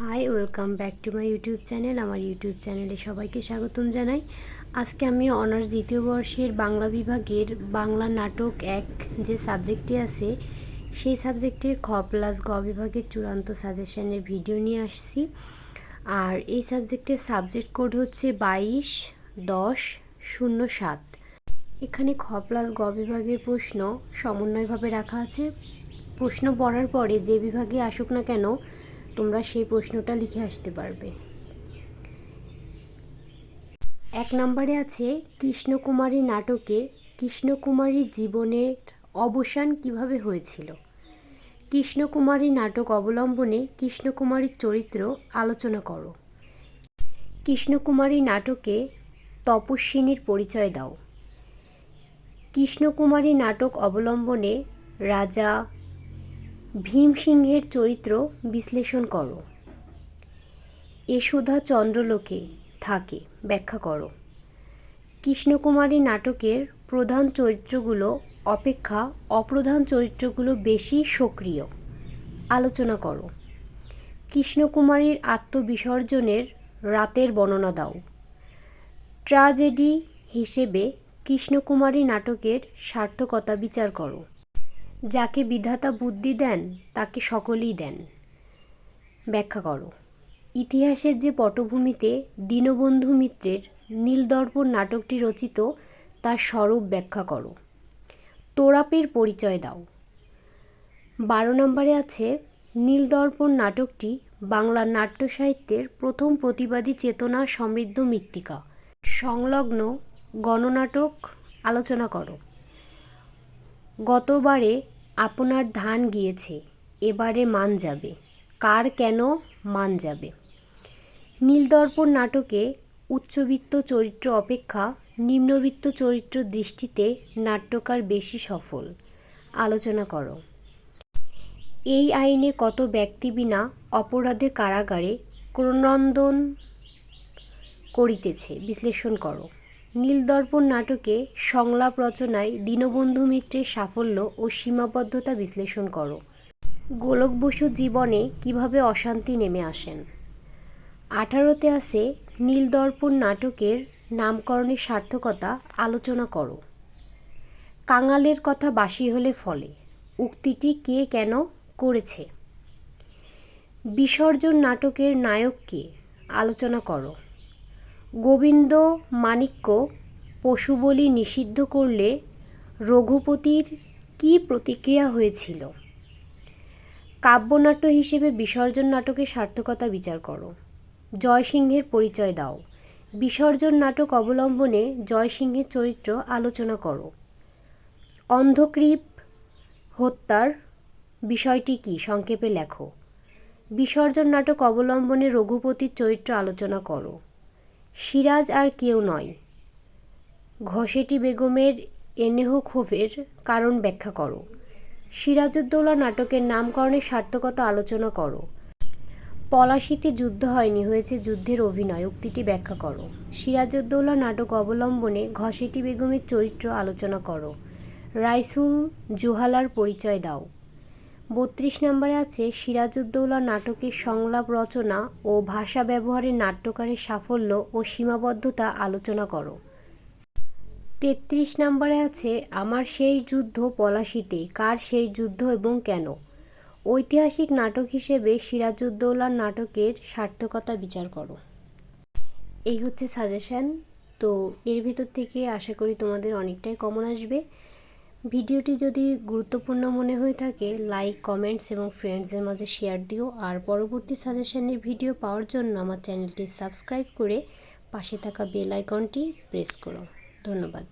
Hi welcome back to my YouTube channel আমার YouTube চ্যানেলে সবাইকে স্বাগতম জানাই। আজকে আমি অনার্স দ্বিতীয় বর্ষের বাংলা বিভাগের বাংলা নাটক এক যে সাবজেক্টটি আছে, সেই সাবজেক্টের খ প্লাস গ বিভাগের চূড়ান্ত সাজেশনের ভিডিও নিয়ে আসছি। আর এই সাবজেক্টের সাবজেক্ট কোড হচ্ছে বাইশ, দশ, শূন্য, সাত। এখানে খ প্লাস গ বিভাগের প্রশ্ন সমন্বয়ভাবে রাখা আছে। প্রশ্ন পড়ার পরে যে বিভাগে আসুক না কেন তোমরা সেই প্রশ্নটা লিখে আসতে পারবে। এক নম্বরে আছে কৃষ্ণকুমারী নাটকে কৃষ্ণকুমারীর জীবনের অবসান কীভাবে হয়েছিল? কৃষ্ণকুমারী নাটক অবলম্বনে কৃষ্ণকুমারীর চরিত্র আলোচনা করো। কৃষ্ণকুমারী নাটকে তপস্বিনীর পরিচয় দাও। কৃষ্ণকুমারী নাটক অবলম্বনে রাজা ভীমসিংহের চরিত্র বিশ্লেষণ করো। এসুধা চন্দ্রলোকে থাকে, ব্যাখ্যা করো। কৃষ্ণকুমারী নাটকের প্রধান চরিত্রগুলো অপেক্ষা অপ্রধান চরিত্রগুলো বেশি সক্রিয়। আলোচনা করো। কৃষ্ণকুমারীর আত্মবিসর্জনের রাতের বর্ণনা দাও। ট্রাজেডি হিসেবে কৃষ্ণকুমারী নাটকের সার্থকতা বিচার করো। যাকে বিধাতা বুদ্ধি দেন, তাকে সকলেই দেন। ব্যাখ্যা করো। ইতিহাসের যে পটভূমিতে দীনবন্ধু মিত্রের নীলদর্পণ নাটকটি রচিত, তার স্বরূপ ব্যাখ্যা করো। তোরাপের পরিচয় দাও। বারো নম্বরে আছে, নীলদর্পণ নাটকটি বাংলা নাট্য সাহিত্যের প্রথম প্রতিবাদী চেতনা সমৃদ্ধ মৃত্তিকা। সংলগ্ন গণনাটক আলোচনা করো। গতবারে আপনার ধান গিয়েছে, এবারে মান যাবে। কার কেন মান যাবে? নীলদর্পণ নাটকে উচ্চবিত্ত চরিত্র অপেক্ষা নিম্নবিত্ত চরিত্র দৃষ্টিতে নাট্যকার বেশি সফল। আলোচনা করো। এই আইনে কত ব্যক্তি বিনা অপরাধে কারাগারে ক্রনন্দন করিতেছে? বিশ্লেষণ করো। নীলদর্পণ নাটকে সংলাপ রচনায় দীনবন্ধু মিত্রের সাফল্য ও সীমাবদ্ধতা বিশ্লেষণ করো। গোলক বসুর জীবনে কীভাবে অশান্তি নেমে আসেন? আঠারোতে আছে নীলদর্পণ নাটকের নামকরণের সার্থকতা আলোচনা করো। কাঙালের কথা বাসি হলে ফলে, উক্তিটি কে কেন করেছে? বিসর্জন নাটকের নায়ক কে? আলোচনা করো। গোবিন্দ মাণিক্য পশু বলি নিষিদ্ধ করলে রঘুপতির কী প্রতিক্রিয়া হয়েছিল? কাব্যনাট্য হিসেবে বিসর্জন নাটকের সার্থকতা বিচার করো। জয়সিংহের পরিচয় দাও। বিসর্জন নাটক অবলম্বনে জয়সিংহের চরিত্র আলোচনা করো। অন্ধক্রীপ হত্যার বিষয়টি কি? সংক্ষেপে লেখো। বিসর্জন নাটক অবলম্বনে রঘুপতির চরিত্র আলোচনা করো। সিরাজ আর কেউ নয়। ঘসেটি বেগমের এনেহ ক্ষোভের কারণ ব্যাখ্যা করো। সিরাজউদ্দৌলা নাটকের নামকরণের সার্থকতা আলোচনা করো। পলাশিতে যুদ্ধ হয়নি, হয়েছে যুদ্ধের অভিনয়, উক্তিটি ব্যাখ্যা করো। সিরাজউদ্দৌলা নাটক অবলম্বনে ঘসেটি বেগমের চরিত্র আলোচনা করো। রাইসুল জোহালার পরিচয় দাও। বত্রিশ নম্বরে আছে সিরাজউদ্দৌলা নাটকের সংলাপ রচনা ও ভাষা ব্যবহারের নাট্যকারের সাফল্য ও সীমাবদ্ধতা আলোচনা করো। তেত্রিশ নম্বরে আছে আমার সেই যুদ্ধ পলাশিতে, কার সেই যুদ্ধ এবং কেন? ঐতিহাসিক নাটক হিসেবে সিরাজউদ্দৌলার নাটকের সার্থকতা বিচার করো। এই হচ্ছে সাজেশান। তো এর ভিতর থেকে আশা করি তোমাদের অনেকটাই কমন আসবে। ভিডিওটি যদি গুরুত্বপূর্ণ মনে হয়ে থাকে, লাইক, কমেন্টস এবং ফ্রেন্ডসদের মাঝে শেয়ার দিও। আর পরবর্তী সাজেশনের ভিডিও পাওয়ার জন্য আমার চ্যানেলটি সাবস্ক্রাইব করে পাশে থাকা বেল আইকনটি প্রেস করো। ধন্যবাদ।